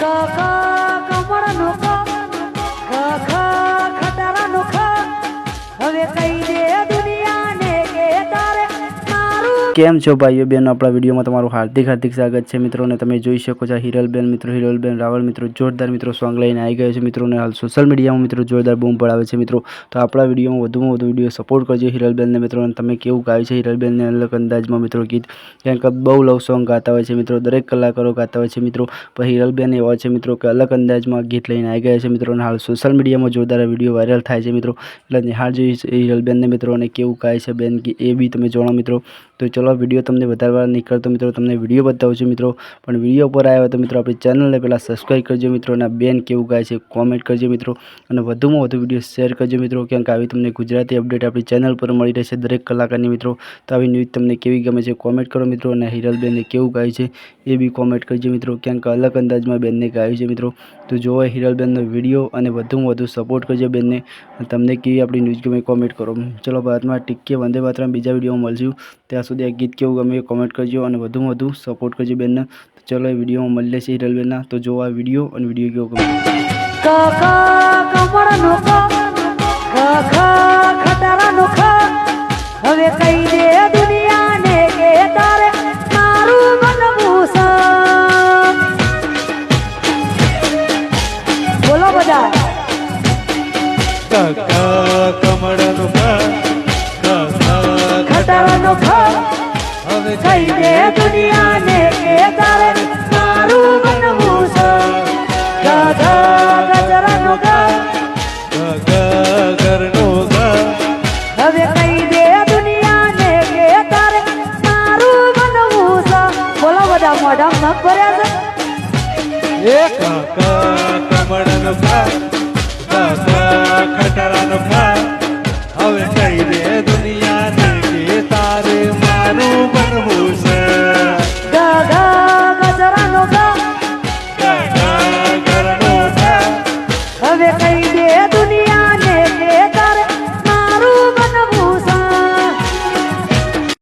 ક ખ કમળનો કેમ છો ભાઈઓ બેન આપણા વિડીયોમાં તમારું હાર્દિક હાર્દિક સ્વાગત છે. મિત્રો અને તમે જોઈ શકો છો હિરલબેન મિત્રો, હિરલબેન રાવલ મિત્રો, જોરદાર મિત્રો સોંગ લઈને આવી ગયો છે. મિત્રોને હાલ સોશિયલ મીડિયામાં મિત્રો જોરદાર બૂમ પડાવે છે. મિત્રો, તો આપણા વિડીયોમાં વધુમાં વધુ વીડિયો સપોર્ટ કરજો હિરલબેનને. મિત્રો તમે કેવું ગાયું છે હિરલબેનને અલગ અંદાજમાં મિત્રો ગીત. કારણ કે બહુ લવ સોંગ ગાતા હોય છે. મિત્રો, દરેક કલાકારો ગાતા હોય છે. મિત્રો, પણ હિરલબેન એવા છે મિત્રો કે અલગ અંદાજમાં ગીત લઈને આવી ગયા છે. મિત્રો, અને હાલ સોશિયલ મીડિયામાં જોરદાર વીડિયો વાયરલ થાય છે. મિત્રો, એટલે નિહાળ જોઈ હિરલબેનને. મિત્રો, અને કેવું ગાય છે બેન કે એ બી તમે જાણો મિત્રો. તો ચલો વીડિયો તમને વધારવા નીકળતો મિત્રો, તમને વીડિયો બતાવું છું મિત્રો. પણ વીડિયો પર આવ્યો તો મિત્રો આપણી ચેનલને પહેલાં સબસ્ક્રાઈબ કરજો મિત્રો અને બેન કેવું ગાય છે કોમેન્ટ કરજો મિત્રો. અને વધુમાં વધુ વીડિયો શેર કરજો મિત્રો, કેમ કે આવી તમને ગુજરાતી અપડેટ આપણી ચેનલ પર મળી રહેશે દરેક કલાકારની મિત્રો. તો આવી ન્યૂઝ તમને કેવી ગમે છે કોમેન્ટ કરો મિત્રો અને હિરલબેનને કેવું ગાય છે એ બી કોમેન્ટ કરજો મિત્રો, કેમ કે અલગ અંદાજમાં બેનને ગાયું છે મિત્રો. તો જોવો હિરલબેનનો વીડિયો અને વધુમાં વધુ સપોર્ટ કરજો બેનને તમને કેવી આપણી ન્યૂઝ ગમે કોમેન્ટ કરો. ચલો બાદમાં ટીકે વંદે માતરમ બીજા વિડીયોમાં મળશું. ત્યાં સુધી આ ગીત કેવું ગમે કોમેન્ટ કરજો અને વધુમાં વધુ સપોર્ટ કરજો બેનને તો ચલો એ વિડીયોમાં મળીએ છીએ હિરલબેનના તો જો આ વીડિયો અને વીડિયો કેવો ગમે હવે બોલો બધા હવે કહી દે દુનિયાને કે તારે મારું બનવું છે? ગાધા ગ ગા ગ ઘરનું હવે કહી દે દુનિયાને કે તારે મારું બનવું છે? બોલો બધા મોઢા છે. એક કમળનો ખટરાનું